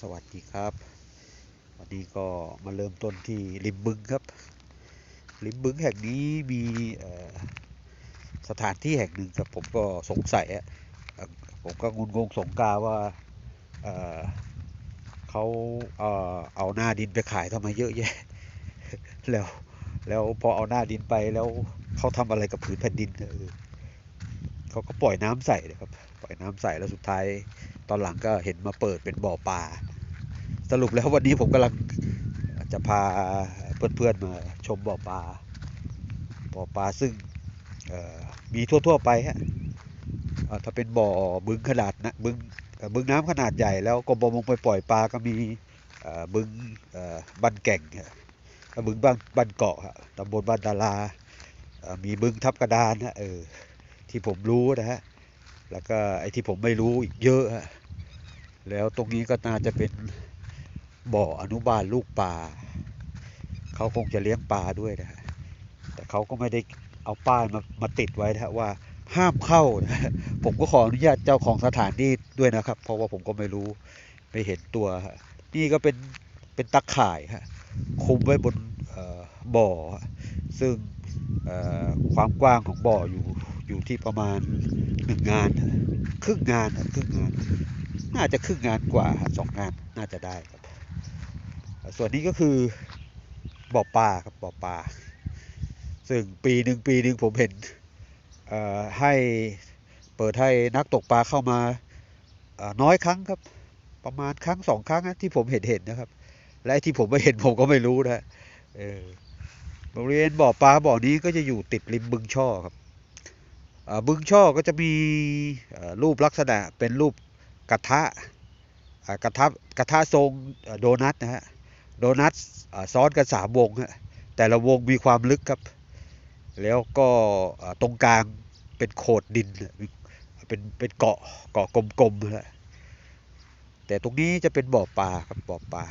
สวัสดีครับ วันนี้ก็มาเริ่มต้นที่ริมบึงครับ ริมบึงแห่งนี้มีสถานที่แห่งหนึ่งครับผมก็สงสัยอะเอ่อผมก็งุนงงสงกาว่าเเขาเอ่อเอาหน้าดินไปขายทำไมเยอะแยะ แล้วแล้วพอเอาหน้าดินไปแล้วเขาทำอะไรกับผืนแผ่นดินเออเขาก็ปล่อยน้ำใส่นะครับ ปล่อยน้ำใส่แล้วสุดท้ายตอนหลังก็เห็นมาเปิดเป็นบ่อปลา สรุปแล้ววันนี้ผมกำลังจะพาเพื่อนๆมาชมบ่อปลาบ่อปลาซึ่งมีทั่วๆไปฮะถ้าเป็นบ่อบึงขนาดนะบึงบึงน้ำขนาดใหญ่แล้วกรมประมงไปปล่อยปลาก็มีบึงบ้านแก่งบึงบ้านบ้านเกาะตำบลบ้านดารามีบึงทับกระดานฮะเออที่ผมรู้นะฮะแล้วก็ไอ้ที่ผมไม่รู้อีกเยอะฮะแล้วตรงนี้ก็น่าจะเป็น บ่ออนุบาลลูกปลาเขาคงจะเลี้ยงปลาด้วยนะฮะแต่เขาก็ไม่ได้เอาป้ายมามาติดไว้นะว่าห้ามเข้านะผมก็ขออนุญาตเจ้าของสถานที่ด้วยนะครับ เพราะว่าผมก็ไม่รู้ไม่เห็นตัว นี่ก็เป็นเป็นตะข่ายฮะคุมไว้บนบ่อ ซึ่งความกว้างของบ่ออยู่อยู่ที่ประมาณหนึ่งงาน ครึ่งงานครึ่งงาน น่าจะครึ่งงานกว่าสองงานน่าจะได้ครับ ส่วนนี้ก็คือบ่อปลาครับบ่อปลาซึ่งปีหนึ่งปีหนึ่งผมเห็นให้เปิดให้นักตกปลาเข้ามาน้อยครั้งครับ ประมาณครั้งสองครั้งนะที่ผมเห็นเห็นนะครับ และไอที่ผมไม่เห็นผมก็ไม่รู้นะฮะบริเวณบ่อปลาบ่อนี้ก็จะอยู่ติดริมบึงช่อครับบึงช่อก็จะมีรูปลักษณะเป็นรูปกระทะกระทะกระทะทรงโดนัทนะฮะ โดนัทซ้อนกันสามวง แต่ละวงมีความลึกครับ แล้วก็ตรงกลางเป็นโขดดิน เป็นเป็นเกาะเกาะกลมๆนะแต่ตรงนี้จะเป็นบ่อปลาครับบ่อปลา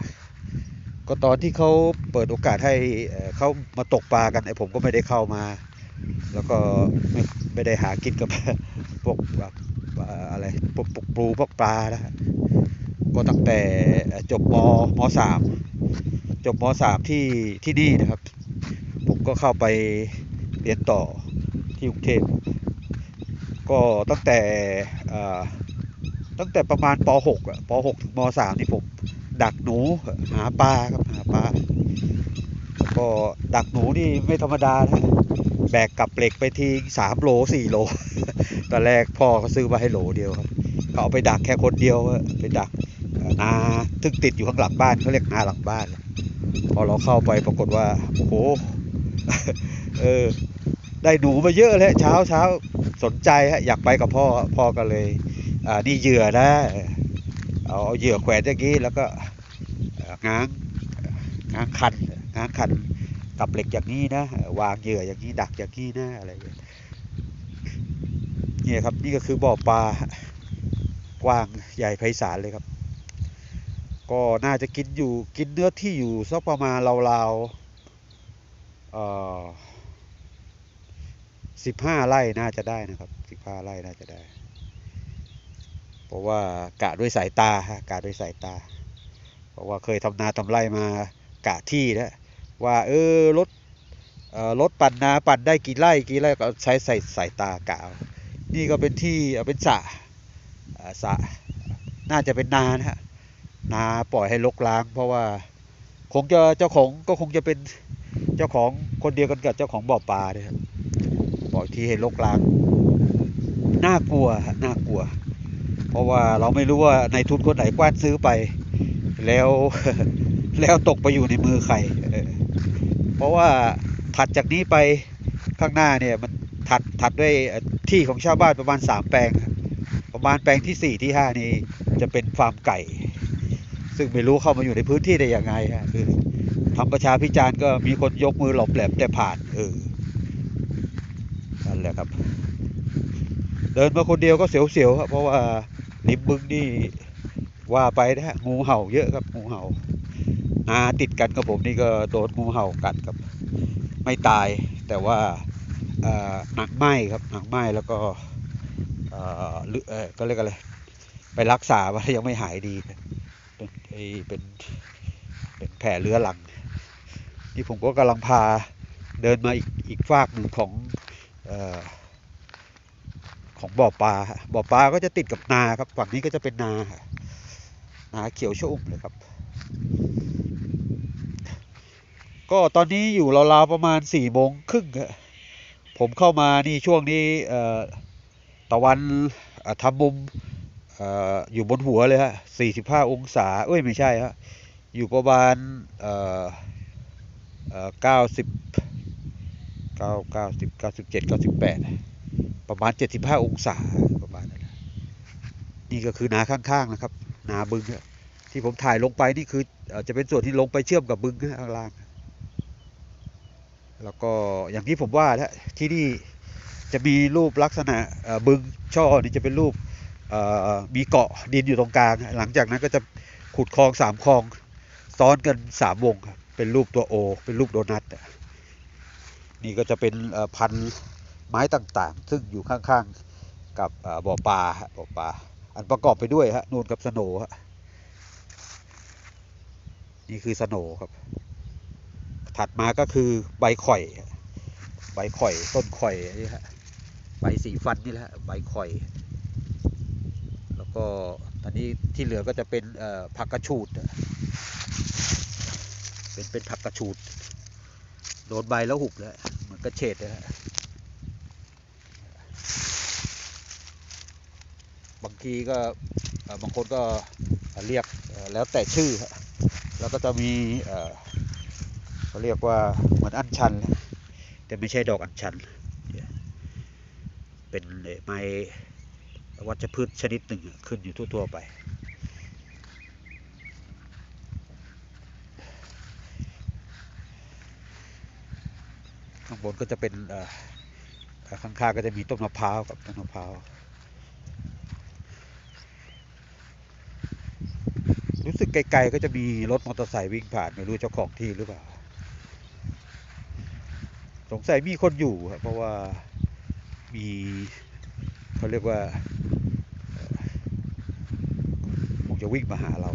ก็ตอนที่เขาเปิดโอกาสให้เขามาตกปลากันไอ้ผมก็ไม่ได้เข้ามา แล้วก็ไม่ไม่ได้หากินกับพวกแบบอะไรพวกพวกปูพวกปลานะ ก็ตั้งแต่จบมมสามจบมสามที่ที่นี่นะครับ ผมก็เข้าไปเรียนต่อที่กรุงเทพก็ตั้งแต่ตั้งแต่ประมาณป .6 อะป .6 ถึงม .3 นี่ผมดักหนูหาปลาครับหาปลาก็ดักหนูนี่ไม่ธรรมดานะแบกกับเหล็กไปทีสามโลสี่โลตอนแรกพ่อเขาซื้อมาให้โหลเดียวครับเขาเอาไปดักแค่คนเดียวไปดัก นาซึ่งติดอยู่ข้างหลังบ้านเขาเรียกนาหลังบ้าน พอเราเข้าไปปรากฏว่าโอ้โหเออได้หนูมาเยอะเลยเช้าเช้าสนใจฮะอยากไปกับพ่อพ่อก็เลยอ่านี่เหยื่อนะเอาเหยื่อแขวนอย่างนี้แล้วก็ง้างง้างคันง้างคันกับเหล็กอย่างนี้นะวางเหยื่ออย่างนี้ดักอย่างนี้นะอะไรอย่างเงี้ยเนี่ยครับนี่ก็คือบ่อปลากว้างใหญ่ไพศาลเลยครับ ก็น่าจะกินอยู่กินเนื้อที่อยู่สักประมาณราวๆสิบห้าไร่น่าจะได้นะครับสิบห้าไร่น่าจะได้ เพราะว่ากะด้วยสายตาฮะกะด้วยสายตา เพราะว่าเคยทำนาทำไร่มากะที่แล้วว่าเออรถรถปั่นนาปั่นได้กี่ไร่กี่ไร่ก็ใช้ใส่สายตากะนี่ก็เป็นที่เป็นสระสระน่าจะเป็นนานะฮะ นาปล่อยให้รกร้าง เพราะว่าคงจะเจ้าของก็คงจะเป็นเจ้าของคนเดียวกันกับเจ้าของบ่อปลาเนี่ยครับปล่อยที่ให้รกร้างน่ากลัวน่ากลัว เพราะว่าเราไม่รู้ว่าในทุนคนไหนกว้านซื้อไป แล้วแล้วตกไปอยู่ในมือใครเพราะว่าถัดจากนี้ไปข้างหน้าเนี่ยมันถัดถัดด้วยที่ของชาวบ้านประมาณสามแปลง ประมาณแปลงที่สี่ที่ห้านี่จะเป็นฟาร์มไก่ ซึ่งไม่รู้เข้ามาอยู่ในพื้นที่ได้ยังไงฮะคือทำประชาพิจารณ์ก็มีคนยกมือหลบแหลมแต่ผ่านเออนั่นแหละครับ เดินมาคนเดียวก็เสียวๆครับเพราะว่าริมบึงนี่ว่าไปนะฮะงูเห่าเยอะครับงูเห่านาติดกันกับผมนี่ก็โดนงูเห่ากัดครับ ไม่ตายแต่ว่าหนักไหมครับหนักไหมแล้วก็เอ่อหรือเออก็เรียกอะไรไปรักษาว่ายังไม่หายดี เป็นเออ้เป็นแผลเรื้อรัง นี่ผมก็กำลังพาเดินมาอีกอีกฝากหนึ่งของออของบ่อปลาบ่อปลาก็จะติดกับนาครับฝั่งนี้ก็จะเป็นนาฮะนาเขียวชอุ่มเลยครับ ก็ตอนนี้อยู่ราวๆประมาณสี่โมงครึ่งผมเข้ามานี่ช่วงนี้ตะวันอ่อทำมุม อยู่บนหัวเลยฮะสี่สิบห้าองศา เอ้ย ไม่ใช่ฮะ อยู่ประมาณเอ่อเอ่อเก้าสิบเก้าเก้าสิบเก้าสิบเจ็ดเก้าสิบแปดประมาณเจ็ดสิบห้าองศาประมาณนั้นนี่ก็คือนาข้างๆนะครับ นาบึงที่ผมถ่ายลงไปนี่คือจะเป็นส่วนที่ลงไปเชื่อมกับบึงข้างล่าง แล้วก็อย่างที่ผมว่าแล้วที่นี่จะมีรูปลักษณะบึงช่อนี่จะเป็นรูป มีเกาะดินอยู่ตรงกลาง หลังจากนั้นก็จะขุดคลองสามคลองซ้อนกันสามวงครับเป็นรูปตัวโอ เป็นรูปโดนัทนี่ก็จะเป็นพันธุ์ไม้ต่างๆ ซึ่งอยู่ข้างๆกับบ่อปลาบ่อปลาอันประกอบไปด้วยฮะนูนกับสโนฮะนี่คือสโนครับ ถัดมาก็คือใบข่อย ใบข่อยต้นข่อยนี่ฮะใบสีฟันนี่แหละใบข่อย ก็ตอนนี้ที่เหลือก็จะเป็นผักกระชูดเป็นเป็นผักกระชูดโดนใบแล้วหุบแล้วเหมือนกระเฉดนะฮะบางทีก็บางคนก็เรียกแล้วแต่ชื่อฮะแล้วก็จะมีเขาเรียกว่าเหมือนอัญชัน แต่ไม่ใช่ดอกอัญชัน เป็นไม้ วัชพืชชนิดหนึ่งขึ้นอยู่ทั่วๆไป ข้างบนก็จะเป็นเอ่อเอ่อข้างๆก็จะมีต้นมะพร้าวกับต้นมะพร้าวรู้สึกไกลๆก็จะมีรถมอเตอร์ไซค์วิ่งผ่านไม่รู้เจ้าของที่หรือเปล่า สงสัยมีคนอยู่ครับเพราะว่ามีเขาเรียกว่าเอ่อคง จะวิ่งมาหาเรา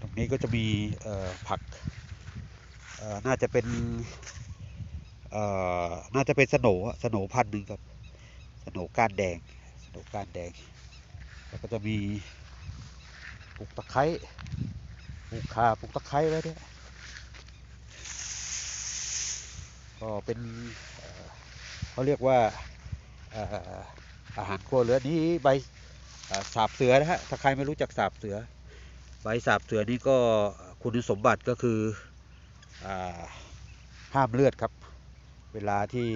ตรงนี้ก็จะมีผักน่าจะเป็นน่าจะเป็นสโหนสโหนพันหนึ่งครับสโหนก้านแดงสโหนก้านแดง แล้วก็จะมีปลูกตะไคร้ปลูกข่าปลูกตะไคร้ไว้ด้วยก็เป็นเขาเรียกว่าอาหารครัวเรือนนี้ใบสาบเสือนะฮะถ้าใครไม่รู้จักสาบเสือ ใบสาบเสือนี่ก็คุณสมบัติก็คืออห้ามเลือดครับ เวลาที่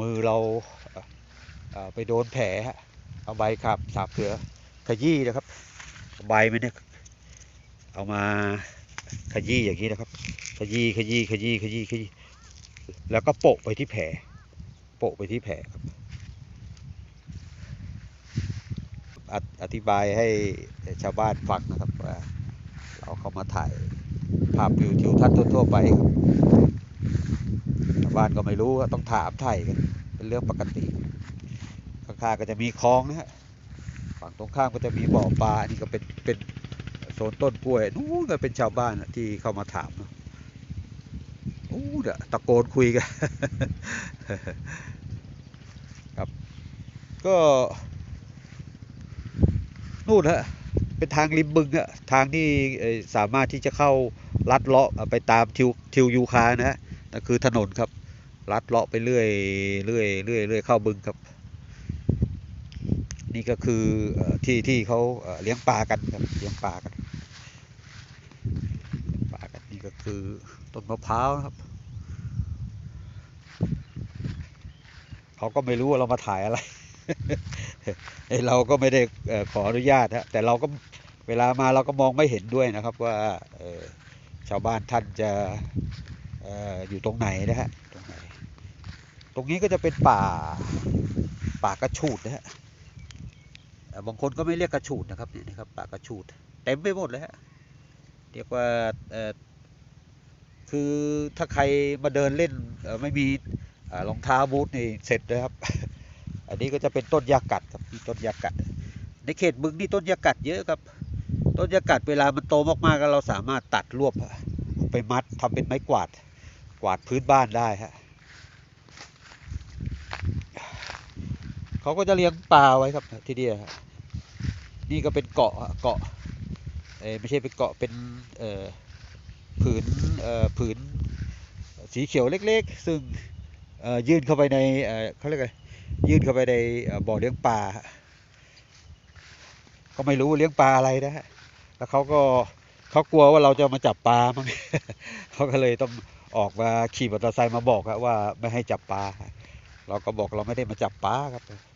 มือเราไปโดนแผลฮะ เอาใบขับสาบเสือขยี้นะครับ ใบมันเนี่ยเอามาขยี้อย่างนี้นะครับ ขยี้ขยี้ขยี้ขยี้ขยี้แล้วก็โปะไปที่แผลโปะไปที่แผลครับอธิบายให้ชาวบ้านฟังนะครับว่าเราเข้ามาถ่ายภาพวิวทิวทัศน์ทั่วๆไปชาวบ้านก็ไม่รู้ต้องถามไถ่กันเป็นเรื่องปกติ ข้างๆก็จะมีคลองนะฮะฝั่งตรงข้ามก็จะมีบ่อปลาอันี่ก็เป็นเป็นโซนต้นกล้วยนู้นก็เป็นชาวบ้านะที่เข้ามาถามเนอะอู้เดตะโกนคุยกันครับ ก็นู่นฮะเป็นทางริมบึงอะทางที่สามารถที่จะเข้าลัดเลาะไปตามทิวทิวยูคานะฮะนั่นคือถนนครับลัดเลาะไปเรื่อยเรื่อยเรื่อยเรื่อยเข้าบึงครับ นี่ก็คือที่ที่เขาเลี้ยงปลากันครับเลี้ยงปลากันปลากันนี่ก็คือต้นมะพร้าวครับเขาก็ไม่รู้ว่าเรามาถ่ายอะไรเราก็ไม่ได้ขออนุญาตฮะแต่เราก็เวลามาเราก็มองไม่เห็นด้วยนะครับว่าชาวบ้านท่านจะอยู่ตรงไหนนะฮะตรงไหนตรงนี้ก็จะเป็นป่าป่ากระชูดนะฮะ บางคนก็ไม่เรียกกระฉูดนะครับเนี่ยนะครับปากระฉูดเต็มไปหมดเลยฮะเรียกว่าคือถ้าใครมาเดินเล่นไม่มีรองเท้าบูทนี่เสร็จเลยครับ อันนี้ก็จะเป็นต้นยากัดครับต้นยากัด ในเขตบึงนี่ต้นยากัดเยอะครับ ต้นยากัดเวลามันโตมากๆก็เราสามารถตัดรวบไปมัดทำเป็นไม้กวาดกวาดพื้นบ้านได้ฮะ เขาก็จะเลี้ยงปลาไว้ครับที่นี่ฮะนี่ก็เป็นเกาะเกาะเอไม่ใช่เป็นเกาะเป็นเอ่อผืนเอ่อผืนสีเขียวเล็กๆ ซึ่งเอ่อยื่นเข้าไปในเอ่อเขาเรียกอะไรยื่นเข้าไปในบ่อเลี้ยงปลาก็ไม่รู้เลี้ยงปลาอะไรนะฮะแล้วเขาก็เขากลัวว่าเราจะมาจับปลามั้งเขาก็เลยต้องออกมาขี่มอเตอร์ไซค์มาบอกว่าไม่ให้จับปลาเราก็บอกเราไม่ได้มาจับปลาครับ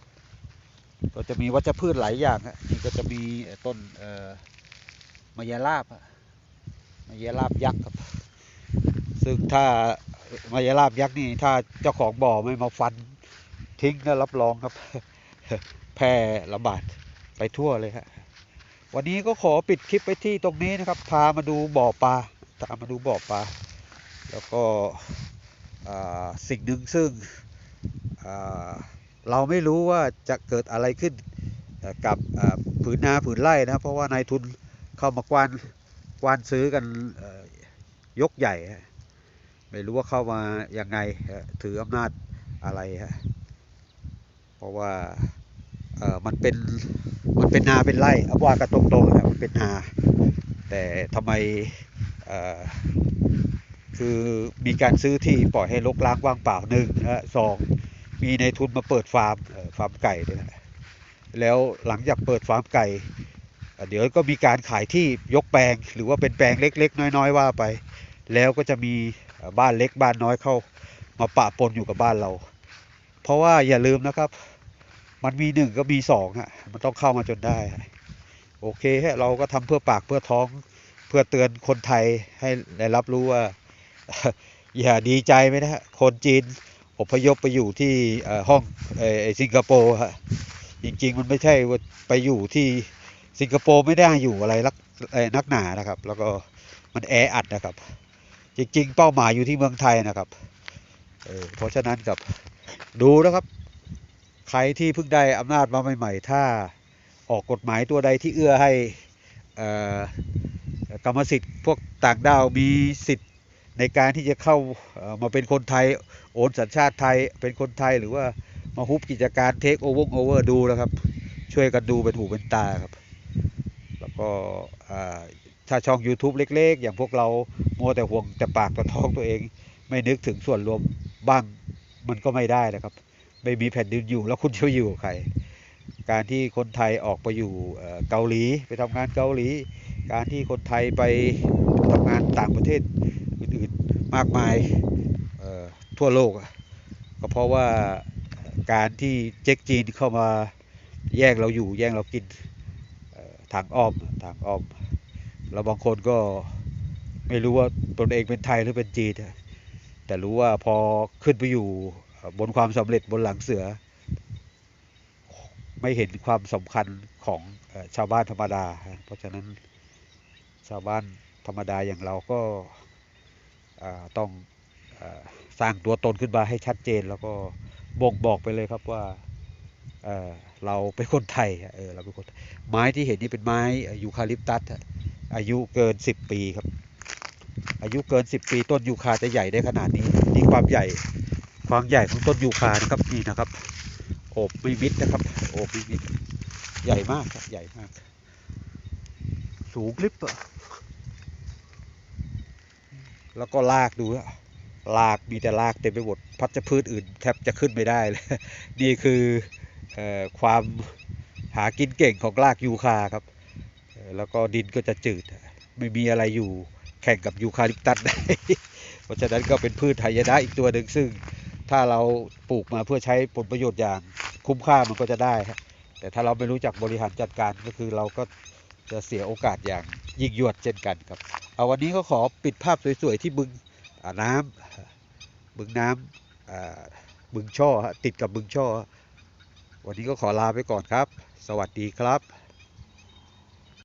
ก็จะมีวัชพืชหลายอย่างนี่ก็จะมีต้นมะยาลาบมะยาลาบยักษ์ครับ ซึ่งถ้ามะยาลาบยักษ์นี่ถ้าเจ้าของบ่อไม่มาฟันทิ้งก็รับรองครับ แพร่ระบาดไปทั่วเลยฮะวันนี้ก็ขอปิดคลิปไปที่ตรงนี้นะครับ พามาดูบ่อปลาพามาดูบ่อปลาแล้วก็สิ่งหนึ่งซึ่งอ่า เราไม่รู้ว่าจะเกิดอะไรขึ้นกับผืนนาผืนไร่นะเพราะว่านายทุนเข้ามากวานกวานซื้อกันยกใหญ่ ไม่รู้ว่าเข้ามายังไงถืออำนาจอะไรฮะเพราะว่ามันเป็นมันเป็นนาเป็นไร่อว่ากันตรงๆนะมันเป็นนา แต่ทำไมคือมีการซื้อที่ปล่อยให้รกร้างว่างเปล่าหนึ่งนะสอง มีในทุนมาเปิดฟาร์มฟาร์มไก่ด้วยนะแล้วหลังจากเปิดฟาร์มไก่ เดี๋ยวก็มีการขายที่ยกแปลง หรือว่าเป็นแปลงเล็ก ๆ น้อย ๆ ว่าไป แล้วก็จะมีบ้านเล็กบ้านน้อยเข้า มาปะปนอยู่กับบ้านเรา เพราะว่าอย่าลืมนะครับ มันมีหนึ่งก็มีสองอะมันต้องเข้ามาจนได้ โอเคฮะเราก็ทำเพื่อปากเพื่อท้องเพื่อเตือนคนไทยให้ได้รับรู้ว่า อย่าดีใจไหมนะคนจีน อพยพไปอยู่ที่ห้องสิงคโปร์ฮะจริงๆมันไม่ใช่ว่าไปอยู่ที่สิงคโปร์ไม่ได้อยู่อะไรลักเอ่อนักหนานะครับ แล้วก็มันแออัดนะครับ จริง ๆ เป้าหมายอยู่ที่เมืองไทยนะครับเเพราะฉะนั้นกับดูนะครับ ใครที่เพิ่งได้อำนาจมาใหม่ ๆ ถ้าออกกฎหมายตัวใดที่เอื้อให้กรรมสิทธิ์พวกต่างด้าวมีสิทธิ์ ในการที่จะเข้ามาเป็นคนไทยโอนสัญชาติไทยเป็นคนไทยหรือว่ามาฮุบกิจการเทคโอเวอร์โอเวอร์ดูนะครับ ช่วยกันดูเป็นหูเป็นตาครับ แล้วก็อ่าถ้าช่อง YouTube เล็ก ๆ อย่างพวกเรามัวแต่ห่วงแต่ปากแต่ท้องตัวเอง ไม่นึกถึงส่วนรวมบ้างมันก็ไม่ได้นะครับ ไม่มีแผ่นดินอยู่แล้วคุณจะอยู่กับใคร การที่คนไทยออกไปอยู่เกาหลีไปทำงานเกาหลี การที่คนไทยไปทำงานต่างประเทศ มากมายเอ่อทั่วโลกอะก็เพราะว่าการที่เจ๊กจีนเข้ามาแย่งเราอยู่แย่งเรากินเอ่อทางอ้อมทางอ้อมแล้วบางคนก็ไม่รู้ว่าตนเองเป็นไทยหรือเป็นจีนอะแต่รู้ว่าพอขึ้นไปอยู่เอ่อบนความสำเร็จบนหลังเสือ ไม่เห็นความสำคัญของเอ่อชาวบ้านธรรมดาฮะเพราะฉะนั้นชาวบ้านธรรมดาอย่างเราก็อ่า ต้องอสร้างตัวตนขึ้นมาให้ชัดเจน แล้วก็บ่งบอกไปเลยครับว่าเราเป็นคนไทยเออเราเป็นคนไม้ที่เห็นนี่เป็นไม้ยูคาลิปตัสอายุเกิน 10 ปีครับ อายุเกิน 10 ปีต้นยูคาจะใหญ่ได้ขนาดนี้นี่ความใหญ่ความใหญ่ของต้นยูคานะครับนี่นะครับโอบไม่มิดนะครับโอบไม่มิดใหญ่มากครับใหญ่มาก สูงคลิปอะ แล้วก็ลากดูลากมีแต่ลากเต็มไปหมดพัชพืชอื่นแทบจะขึ้นไม่ได้เลยนี่คืออความหากินเก่งของรากยูคาครับ แล้วก็ดินก็จะจืด ไม่มีอะไรอยู่แข่งกับยูคาลิปตัสได้ เพราะฉะนั้นก็เป็นพืชไทยนะอีกตัวหนึ่งซึ่งถ้าเราปลูกมาเพื่อใช้ผลประโยชน์อย่างคุ้มค่ามันก็จะได้ แต่ถ้าเราไม่รู้จักบริหารจัดการก็คือเราก็จะเสียโอกาสอย่างยิ่งยวดเช่นกันครับ เอาวันนี้ก็ขอปิดภาพสวย ๆ ที่บึงน้ำบึงน้ำอ่าบึงช่อฮะติดกับบึงช่อ วันนี้ก็ขอลาไปก่อนครับ สวัสดีครับ